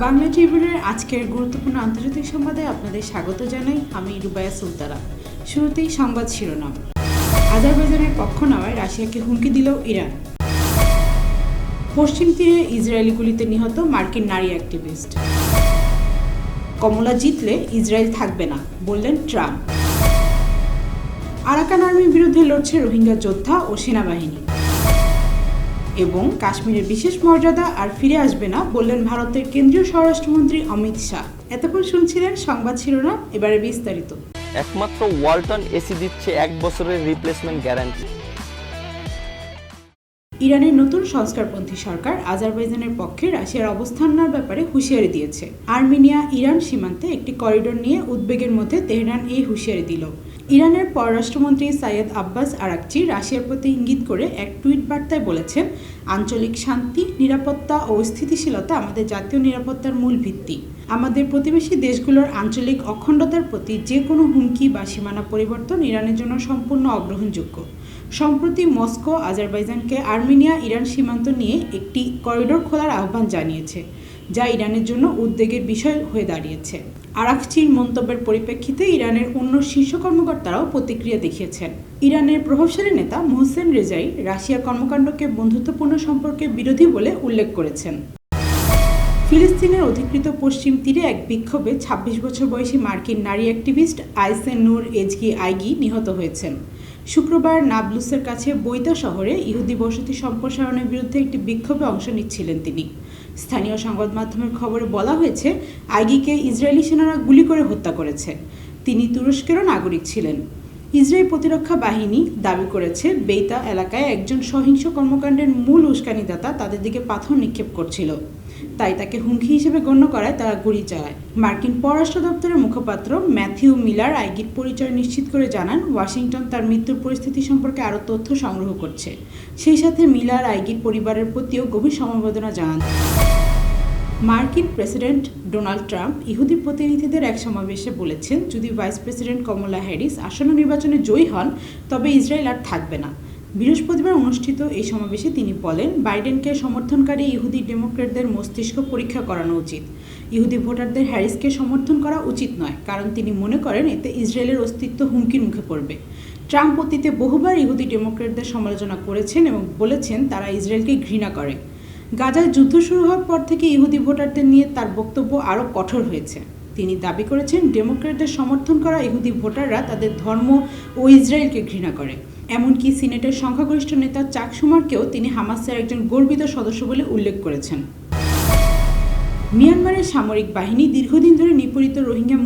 বাংলা ট্রিবিউনের আজকের গুরুত্বপূর্ণ আন্তর্জাতিক সংবাদে আপনাদের স্বাগত জানাই আমি রুবায়া সুলতানা শুরুতেই সংবাদ শিরোনাম। আজারবাইজানের পক্ষ নেওয়ায় রাশিয়াকে হুমকি দিল ইরান। পশ্চিম তীরে ইসরায়েলি গুলিতে নিহত মার্কিন নারী অ্যাক্টিভিস্ট। কমলা জিতলে ইসরায়েল থাকবে না, বললেন ট্রাম্প। আরাকান আর্মির বিরুদ্ধে লড়ছে রোহিঙ্গা যোদ্ধা ও সেনাবাহিনী। এবং কাশ্মীরের বিশেষ মর্যাদা আর ফিরে আসবে না বললেন ভারতের কেন্দ্রীয় স্বরাষ্ট্রমন্ত্রী অমিত শাহ। এতক্ষণ শুনছিলেন সংবাদ শিরোনাম এবারে বিস্তারিত। একমাত্র ওয়ালটন এসি দিচ্ছে এক বছরের রিপ্লেসমেন্ট গ্যারান্টি ইরানের নতুন সংস্কারপন্থী সরকার আজারবাইজানের পক্ষে রাশিয়ার অবস্থান নেওয়ার ব্যাপারে হুঁশিয়ারি দিয়েছে। আর্মেনিয়া ইরান সীমান্তে একটি করিডোর নিয়ে উদ্বেগের মধ্যে তেহরান এই হুঁশিয়ারি দিল। ইরানের পররাষ্ট্রমন্ত্রী সাইয়েদ আব্বাস আরাকচি রাশিয়ার প্রতি ইঙ্গিত করে এক টুইট বার্তায় বলেছেন, আঞ্চলিক শান্তি, নিরাপত্তা ও স্থিতিশীলতা আমাদের জাতীয় নিরাপত্তার মূল ভিত্তি। আমাদের প্রতিবেশী দেশগুলোর আঞ্চলিক অখণ্ডতার প্রতি যে কোনো হুমকি বা সীমানা পরিবর্তন ইরানের জন্য সম্পূর্ণ অগ্রহণযোগ্য। সম্প্রতি মস্কো, আজারবাইজানকে আর্মেনিয়া, ইরান সীমান্ত নিয়ে একটি করিডোর খোলার আহ্বান জানিয়েছে। যা ইরানের জন্য উদ্বেগের বিষয় হয়ে দাঁড়িয়েছে। আরাকচির মন্তব্যের পরিপ্রেক্ষিতে ইরানের অন্য শীর্ষ কর্মকর্তারাও প্রতিক্রিয়া দেখিয়েছেন। ইরানের প্রভাবশালী নেতা মোহসেন রেজাই রাশিয়ার কর্মকাণ্ডকে বন্ধুত্বপূর্ণ সম্পর্কে বিরোধী বলে উল্লেখ করেছেন। ফিলিস্তিনের অধিকৃত পশ্চিম তীরে এক বিক্ষোভে ২৬ বছর বয়সী মার্কিন নারী অ্যাক্টিভিস্ট আইসেন নূর এজগি আইগি নিহত হয়েছেন। শুক্রবার নাবলুসের কাছে বৈতা শহরে ইহুদি বসতি সম্প্রসারণের বিরুদ্ধে একটি বিক্ষোভে অংশ নিচ্ছিলেন তিনি। স্থানীয় সংবাদ মাধ্যমের খবরে বলা হয়েছে, আইগিকে ইসরায়েলি সেনারা গুলি করে হত্যা করেছে। তিনি তুরস্কেরও নাগরিক ছিলেন। ইসরায়েল প্রতিরক্ষা বাহিনী দাবি করেছে, বেইতা এলাকায় একজন সহিংস কর্মকাণ্ডের মূল উস্কানিদাতা তাদের দিকে পাথর নিক্ষেপ করছিল। তাই তাকে হুমকি হিসেবে গণ্য করায় তারা গুলি চালায়। মার্কিন পররাষ্ট্র দপ্তরের মুখপাত্র ম্যাথিউ মিলার আইগির পরিচয় নিশ্চিত করে জানান, ওয়াশিংটন তার মৃত্যুর পরিস্থিতি সম্পর্কে আরও তথ্য সংগ্রহ করছে। সেই সাথে মিলার আইগির পরিবারের প্রতিও গভীর সমবেদনা জানান। মার্কিন প্রেসিডেন্ট ডোনাল্ড ট্রাম্প ইহুদি প্রতিনিধিদের এক সমাবেশে বলেছেন, যদি ভাইস প্রেসিডেন্ট কমলা হ্যারিস আসন্ন নির্বাচনে জয়ী হন, তবে ইসরায়েল আর থাকবে না। বৃহস্পতিবার অনুষ্ঠিত এই সমাবেশে তিনি বলেন, বাইডেনকে সমর্থনকারী ইহুদি ডেমোক্রেটদের মস্তিষ্ক পরীক্ষা করানো উচিত। ইহুদি ভোটারদের হ্যারিসকে সমর্থন করা উচিত নয়, কারণ তিনি মনে করেন এতে ইসরায়েলের অস্তিত্ব হুমকির মুখে পড়বে। ট্রাম্প অতীতে বহুবার ইহুদি ডেমোক্রেটদের সমালোচনা করেছেন এবং বলেছেন তারা ইসরায়েলকে ঘৃণা করে। গাজায় যুদ্ধ শুরু হওয়ার পর থেকে ইহুদি ভোটারদের নিয়ে তার বক্তব্য আরও কঠোর হয়েছে। তিনি দাবি করেছেন ডেমোক্রেটদের সমর্থন করা ইহুদি ভোটাররা তাদের ধর্ম ও ইসরায়েলকে ঘৃণা করে। এমনকি সিনেটের সংখ্যাগরিষ্ঠ নেতা চাক সুমারকেও তিনি হামাসের একজন গর্বিত সদস্য বলে উল্লেখ করেছেন। মিয়ানমারের সামরিক বাহিনী দীর্ঘদিন ধরে নিপীড়িত রোহিঙ্গা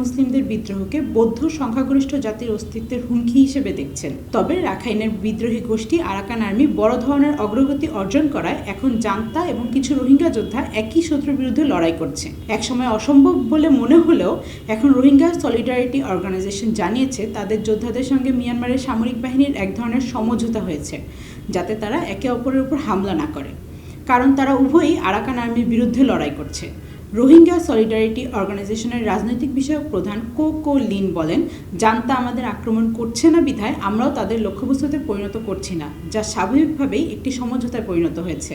বিদ্রোহকে বৌদ্ধ সংখ্যাগরিষ্ঠ জাতির অস্তিত্বের হুমকি হিসেবে দেখছেন। তবে রাখাইনের বিদ্রোহী গোষ্ঠী আরাকান আর্মি বড় ধরনের অগ্রগতি অর্জন করায় এখন জান্তা এবং কিছু রোহিঙ্গা যোদ্ধা একই শত্রুর বিরুদ্ধে লড়াই করছে। একসময় অসম্ভব বলে মনে হলেও এখন রোহিঙ্গা সলিডারিটি অর্গানাইজেশন জানিয়েছে তাদের যোদ্ধাদের সঙ্গে মিয়ানমারের সামরিক বাহিনীর এক ধরনের সমঝোতা হয়েছে, যাতে তারা একে অপরের উপর হামলা না করে। কারণ তারা উভয়ই আরাকান আর্মির বিরুদ্ধে লড়াই করছে। রোহিঙ্গা সলিডারিটি অর্গানাইজেশনের রাজনৈতিক বিষয়ক প্রধান কো কো লিন বলেন, জানতা আমাদের আক্রমণ করছে না বিধায়, আমরাও তাদের লক্ষ্যবস্তুতে পরিণত করছি না, যা স্বাভাবিকভাবেই একটি সমঝোতায় পরিণত হয়েছে।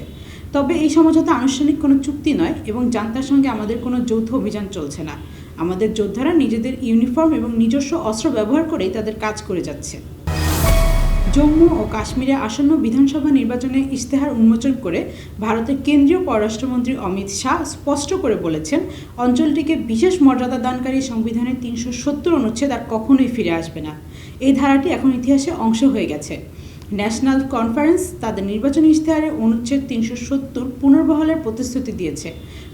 তবে এই সমঝোতা আনুষ্ঠানিক কোনো চুক্তি নয় এবং জান্তার সঙ্গে আমাদের কোনো যৌথ অভিযান চলছে না। আমাদের যোদ্ধারা নিজেদের ইউনিফর্ম এবং নিজস্ব অস্ত্র ব্যবহার করেই তাদের কাজ করে যাচ্ছে। জম্মু ও কাশ্মীরে আসন্ন বিধানসভা নির্বাচনে ইশতেহার উন্মোচন করে ভারতের কেন্দ্রীয় পররাষ্ট্রমন্ত্রী অমিত শাহ স্পষ্ট করে বলেছেন, অঞ্চলটিকে বিশেষ মর্যাদা দানকারী সংবিধানের তিনশো সত্তর অনুচ্ছেদ আর কখনোই ফিরে আসবে না। এই ধারাটি এখন ইতিহাসে অংশ হয়ে গেছে। ন্যাশনাল কনফারেন্স তাদের নির্বাচনী ইশতেহারে অনুচ্ছেদ তিনশো সত্তর পুনর্বহলের প্রতিশ্রুতি দিয়েছে।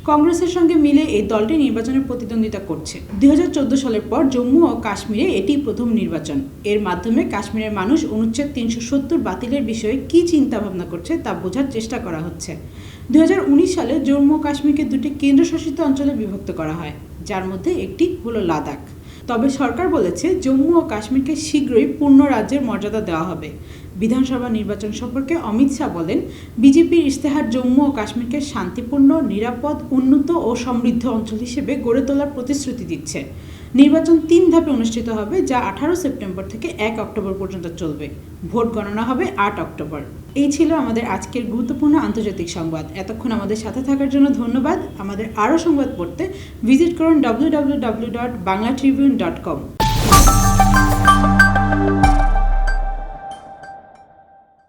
কংগ্রেসের সঙ্গে মিলে এই দলটি নির্বাচনে প্রতিদ্বন্দ্বিতা করছে। দুই সালের পর জম্মু ও কাশ্মীরে এটি প্রথম নির্বাচন। এর মাধ্যমে কাশ্মীরের মানুষ অনুচ্ছেদ তিনশো সত্তর বাতিলের বিষয়ে কী চিন্তা ভাবনা করছে তা বোঝার চেষ্টা করা হচ্ছে। দুই হাজার উনিশ সালে জম্মু ও কাশ্মীরকে দুটি কেন্দ্রশাসিত অঞ্চলে বিভক্ত করা হয়, যার মধ্যে একটি হলো লাদাখ। তবে সরকার বলেছে, জম্মু ও কাশ্মীরকে শীঘ্রই পূর্ণ রাজ্যের মর্যাদা দেওয়া হবে। বিধানসভা নির্বাচন সম্পর্কে অমিত শাহ বলেন, বিজেপির ইশতেহার জম্মু ও কাশ্মীরকে শান্তিপূর্ণ, নিরাপদ, উন্নত ও সমৃদ্ধ অঞ্চল হিসেবে গড়ে তোলার প্রতিশ্রুতি দিচ্ছে। নির্বাচন তিন ধাপে অনুষ্ঠিত হবে, যা আঠারো সেপ্টেম্বর থেকে এক অক্টোবর পর্যন্ত চলবে। ভোট গণনা হবে আট অক্টোবর। এই ছিল আমাদের আজকের গুরুত্বপূর্ণ আন্তর্জাতিক সংবাদ। এতক্ষণ আমাদের সাথে থাকার জন্য ধন্যবাদ। আমাদের আরও সংবাদ পড়তে ভিজিট করুন W dot Bangla Tribune dot com